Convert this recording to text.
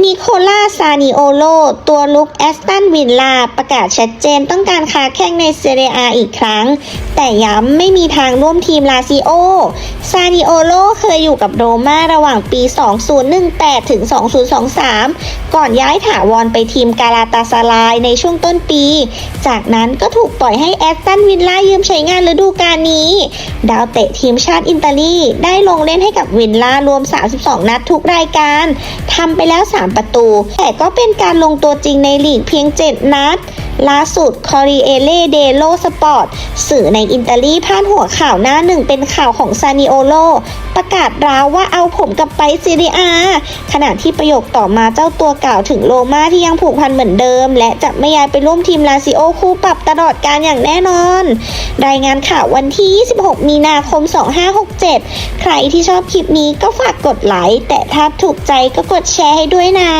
นิโคล่าซานิโอโล ตัวลุกแอสตันวิลลาประกาศชัดเจนต้องการค้าแข่งในเซเรียอาอีกครั้ง แต่ย้ำไม่มีทางร่วมทีมลาซิโอ ซานิโอโลเคยอยู่กับโรม่าระหว่างปี 2018 ถึง 2023 ก่อนย้ายถาวรไปทีมกาลาตาซารายในช่วงต้นปี จากนั้นก็ถูกปล่อยให้แอสตันวิลล่ายืมใช้งานฤดูกาลนี้ ดาวเตะทีมชาติอิตาลีได้ลงเล่นให้กับวิลล่ารวม 32 นัดทุกรายการทำไปแล้ว3ประตู แต่ก็เป็นการลงตัวจริงในลีกเพียง 7 นัด ล่าสุดคอริเอเล่เดโลสปอร์ตสื่อในอิตาลีพาดหัวข่าวหน้าหนึ่งเป็นข่าวของซานิโอโลประกาศร้าวว่าเอาผมกลับไปซีเรียขณะที่ประโยคต่อมาเจ้าตัวกล่าวถึงโรม่าที่ยังผูกพันเหมือนเดิม และจะไม่ย้ายไปร่วมทีมลาซิโอคู่ปรับตลอดการอย่างแน่นอน รายงานข่าววันที่ 26 มีนาคม 2567 ใครที่ชอบคลิปนี้ก็ฝากกดไลค์แต่ถ้าถูกใจก็กดแชร์ให้ด้วยนะ